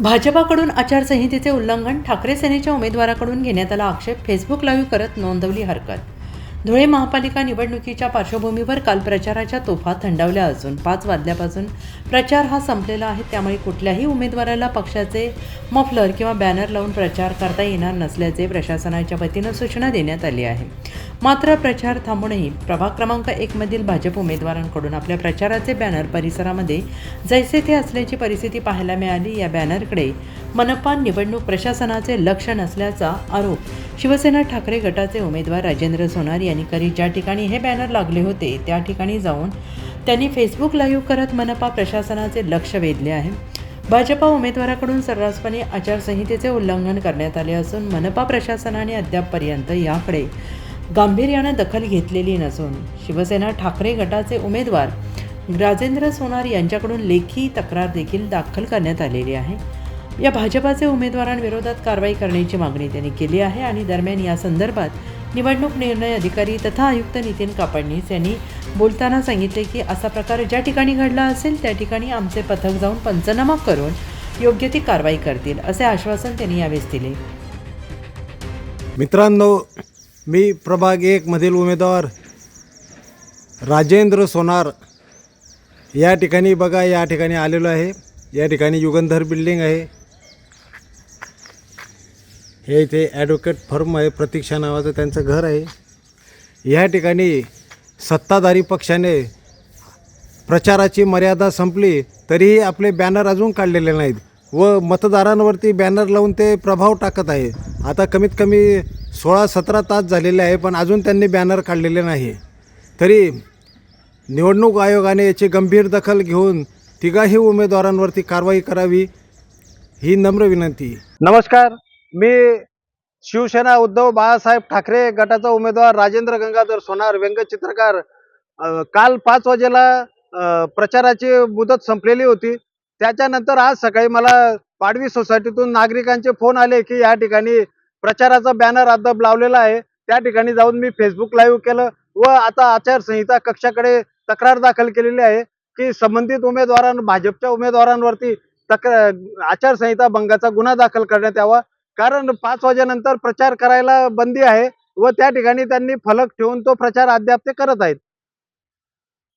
भाजपाकडून आचारसंहितेचे उल्लंघन ठाकरे सेनेच्या उमेदवाराकडून घेण्यात आला आक्षेप फेसबुक लाईव्ह करत नोंदवली हरकत धुळे महापालिका निवडणुकीच्या पार्श्वभूमीवर काल प्रचाराच्या तोफा थंडावल्या असून पाच वाजल्यापासून. प्रचार हा संपलेला आहे त्यामुळे कुठल्याही उमेदवाराला पक्षाचे मफलर किंवा बॅनर लावून प्रचार करता येणार नसल्याचे प्रशासनाच्या वतीनं सूचना देण्यात आली आहे. मात्र प्रचार थांबूनही प्रभाग क्रमांक एकमधील भाजप उमेदवारांकडून आपल्या प्रचाराचे बॅनर परिसरामध्ये जैसे ते असल्याची परिस्थिती पाहायला मिळाली. या बॅनरकडे मनपा निवडणूक प्रशासनाचे लक्ष नसल्याचा आरोप. शिवसेना ठाकरे गटाचे उमेदवार राजेंद्र सोनार यांनी करीत ज्या ठिकाणी हे बॅनर लागले होते त्या ठिकाणी जाऊन त्यांनी फेसबुक लाईव्ह करत मनपा प्रशासनाचे लक्ष वेधले आहे. भाजपा उमेदवाराकडून सर्रासपणे आचारसंहितेचे उल्लंघन करण्यात आले असून मनपा प्रशासनाने अद्यापपर्यंत याकडे गांभीर्यानं दखल घेतलेली नसून शिवसेना ठाकरे गटाचे उमेदवार राजेंद्र सोनार यांच्याकडून लेखी तक्रार देखील दाखल करण्यात आलेली आहे. या भाजपाचे उमेदवारांविरोधात कारवाई करण्याची मागणी त्यांनी केली आहे आणि दरम्यान या संदर्भात निवडणूक निर्णय अधिकारी तथा आयुक्त नितीन कापडणीस यांनी बोलताना सांगितले की असा प्रकार ज्या ठिकाणी घडला असेल त्या ठिकाणी आमचे पथक जाऊन पंचनामा करून योग्य ती कारवाई करतील असे आश्वासन त्यांनी यावेळेस दिले. मित्रांनो मी प्रभाग एकमधील उमेदवार राजेंद्र सोनार या ठिकाणी बघा या ठिकाणी आलेलो आहे. या ठिकाणी युगंधर बिल्डिंग आहे. हे इथे ॲडव्होकेट फर्म आहे प्रतीक्षा नावाचं त्यांचं घर आहे. या ठिकाणी सत्ताधारी पक्षाने प्रचाराची मर्यादा संपली तरीही आपले बॅनर अजून काढलेले नाहीत. व मतदारांवरती बॅनर लावून ते प्रभाव टाकत आहे. आता कमीत कमी सोळा सतरा तास झालेले आहे पण अजून त्यांनी बॅनर काढलेले नाही. तरी निवडणूक आयोगाने याची गंभीर दखल घेऊन तिघाही उमेदवारांवरती कारवाई करावी ही नम्र विनंती. नमस्कार. मी शिवसेना उद्धव बाळासाहेब ठाकरे गटाचा उमेदवार राजेंद्र गंगाधर सोनार व्यंगचित्रकार काल पाच वाजेला प्रचाराची मुदत संपलेली होती. त्याच्यानंतर आज सकाळी मला पाडवी सोसायटीतून नागरिकांचे फोन आले की या ठिकाणी प्रचाराचा बॅनर अद्याप लावलेला आहे. त्या ठिकाणी जाऊन मी फेसबुक लाईव्ह केलं व आता आचारसंहिता कक्षाकडे तक्रार दाखल केलेली आहे की संबंधित उमेदवारां भाजपच्या उमेदवारांवरती तक्र आचारसंहिता भंगाचा गुन्हा दाखल करण्यात यावा. कारण पाच वाजेनंतर प्रचार करायला बंदी आहे व त्या ठिकाणी त्यांनी फलक ठेवून तो प्रचार अद्याप ते करत आहेत.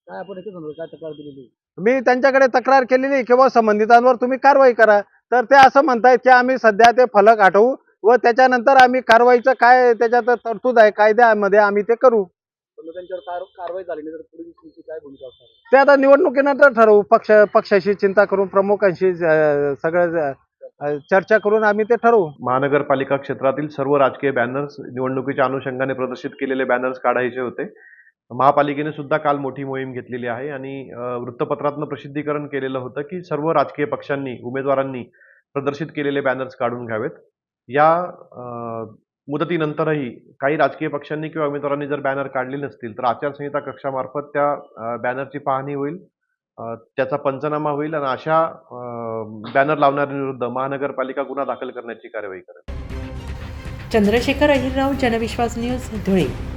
काय आपण संदर्भात काय तक्रार दिलेली? मी त्यांच्याकडे तक्रार केलेली किंवा संबंधितांवर तुम्ही कारवाई करा. तर ते असं म्हणतायत की आम्ही सध्या ते फलक हटवू व त्याच्यानंतर आम्ही कारवाईचं काय त्याच्यात तरतूद आहे कायद्यामध्ये आम्ही ते करू. पण त्यांच्यावर कार कारवाई झाली नाही तर पुढे तुमची काय भूमिका असणार आहे? ते आता निवडणुकीनंतर ठरवू पक्ष पक्षाशी चिंता करून प्रमुखांशी अं, सगळं चर्चा करून आम्ही ते ठरवू. महानगरपालिका क्षेत्रातील सर्व राजकीय बॅनर्स निवडणुकीच्या अनुषंगाने प्रदर्शित केलेले बॅनर्स काढायचे होते. महापालिकेने सुद्धा काल मोठी मोहीम घेतलेली आहे आणि वृत्तपत्रातनं प्रसिद्धीकरण केलेलं होतं की सर्व राजकीय पक्षांनी उमेदवारांनी प्रदर्शित केलेले बॅनर्स काढून घ्यावेत. या मुदतीनंतरही काही राजकीय पक्षांनी किंवा उमेदवारांनी जर बॅनर काढले नसतील तर आचारसंहिता कक्षामार्फत त्या बॅनरची पाहणी होईल. त्याचा पंचनामा होईल आणि अशा बॅनर लावणाऱ्यांविरुद्ध महानगरपालिका गुन्हा दाखल करण्याची कार्यवाही करेल. चंद्रशेखर अहिरराव जनविश्वास न्यूज धुळे.